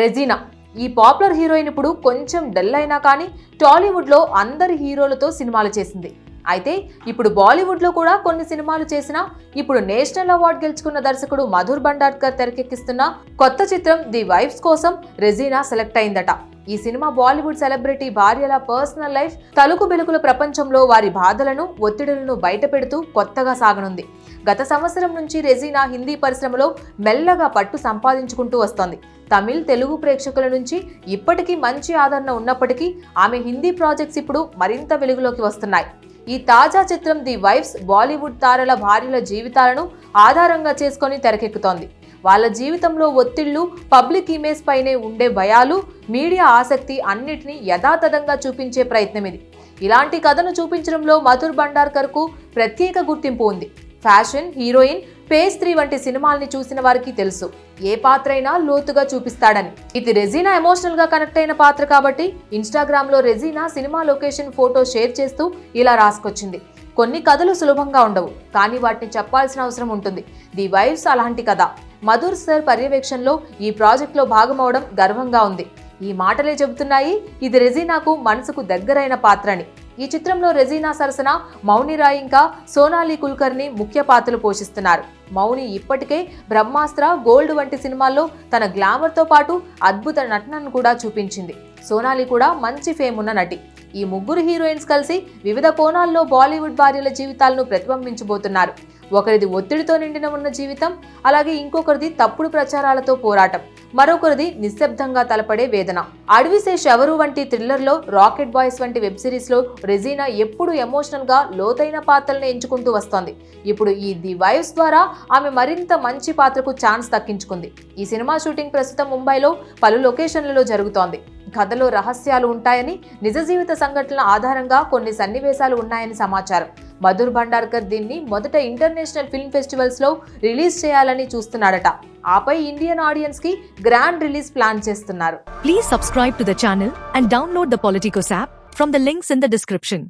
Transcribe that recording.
రెజీనా. ఈ popular heroine ఇప్పుడు కొంచెం డల్ అయినా కానీ టాలీవుడ్లో అందరి హీరోలతో సినిమాలు చేసింది. అయితే ఇప్పుడు బాలీవుడ్లో కూడా కొన్ని సినిమాలు చేసిన ఇప్పుడు నేషనల్ అవార్డు గెలుచుకున్న దర్శకుడు మధుర్ భండార్కర్ తెరకెక్కిస్తున్న కొత్త చిత్రం ది వైఫ్స్ కోసం రెజీనా సెలెక్ట్ అయిందట. ఈ సినిమా బాలీవుడ్ సెలబ్రిటీ భార్యల పర్సనల్ లైఫ్ తలుకు బెలుకుల ప్రపంచంలో వారి బాధలను ఒత్తిడులను బయటపెడుతూ కొత్తగా సాగనుంది. గత సంవత్సరం నుంచి రెజీనా హిందీ పరిశ్రమలో మెల్లగా పట్టు సంపాదించుకుంటూ వస్తోంది. తమిళ్ తెలుగు ప్రేక్షకుల నుంచి ఇప్పటికీ మంచి ఆదరణ ఉన్నప్పటికీ ఆమె హిందీ ప్రాజెక్ట్స్ ఇప్పుడు మరింత వెలుగులోకి వస్తున్నాయి. ఈ తాజా చిత్రం ది వైఫ్స్ బాలీవుడ్ తారల భార్యల జీవితాలను ఆధారంగా చేసుకొని తెరకెక్కుతోంది. వాళ్ళ జీవితంలో ఒత్తిళ్ళు పబ్లిక్ ఇమేజ్ పైనే ఉండే భయాలు మీడియా ఆసక్తి అన్నిటినీ యథాతథంగా చూపించే ప్రయత్నం ఇది ఇలాంటి కథను చూపించడంలో మధుర్ భండార్కర్కు ప్రత్యేక గుర్తింపు ఉంది. ఫ్యాషన్ హీరోయిన్ పేస్త్రీ వంటి సినిమాల్ని చూసిన వారికి తెలుసు. ఏ పాత్ర అయినా లోతుగా చూపిస్తాడని. ఇది రెజీనా ఎమోషనల్గా కనెక్ట్ అయిన పాత్ర కాబట్టి ఇన్స్టాగ్రామ్లో Regina cinema location photo share చేస్తూ ఇలా రాసుకొచ్చింది. కొన్ని కథలు సులభంగా ఉండవు కానీ వాటిని చెప్పాల్సిన అవసరం ఉంటుంది. ది వైఫ్స్ అలాంటి కథ. మధుర్ సర్ పర్యవేక్షణలో ఈ ప్రాజెక్ట్లో భాగమవడం గర్వంగా ఉంది. ఈ మాటలే చెబుతున్నాయి ఇది రెజీనాకు మనసుకు దగ్గరైన పాత్రని. ఈ చిత్రంలో రెజీనా సరసన మౌని రాయ్ ఇంకా సోనాలి కుల్కర్ని ముఖ్య పాత్రలు పోషిస్తున్నారు. మౌని ఇప్పటికే బ్రహ్మాస్త్ర గోల్డ్ వంటి సినిమాల్లో తన గ్లామర్తో పాటు అద్భుత నటనను కూడా చూపించింది. సోనాలి కూడా మంచి ఫేమ్ ఉన్న నటి. ఈ ముగ్గురు హీరోయిన్స్ కలిసి వివిధ కోణాల్లో బాలీవుడ్ భార్యల జీవితాలను ప్రతిబింబించబోతున్నారు. ఒకరిది ఒత్తిడితో నిండిన ఉన్న జీవితం అలాగే ఇంకొకరిది తప్పుడు ప్రచారాలతో పోరాటం. మరొకరిది నిశ్శబ్దంగా తలపడే వేదన. అడవిశేష్ ఎవరు వంటి థ్రిల్లర్లో రాకెట్ బాయ్స్ వంటి వెబ్ సిరీస్లో రెజీనా ఎప్పుడు ఎమోషనల్గా లోతైన పాత్రలను ఎంచుకుంటూ వస్తోంది. ఇప్పుడు ఈ ది వైవ్స్ ద్వారా ఆమె మరింత మంచి పాత్రకు ఛాన్స్ దక్కించుకుంది. ఈ సినిమా షూటింగ్ ప్రస్తుతం ముంబైలో పలు లొకేషన్లలో జరుగుతోంది. కథలో రహస్యాలు ఉంటాయని నిజ జీవిత సంఘటనల ఆధారంగా కొన్ని సన్నివేశాలు ఉన్నాయని సమాచారం. మధుర్ భండార్కర్ దీన్ని మొదట ఇంటర్నేషనల్ ఫిల్మ్ ఫెస్టివల్స్లో రిలీజ్ చేయాలని చూస్తున్నాడట. ఆపై ఇండియన్ ఆడియన్స్కి గ్రాండ్ రిలీజ్ ప్లాన్ చేస్తున్నారు. Please subscribe to the channel and download the Politicos app from the links in the description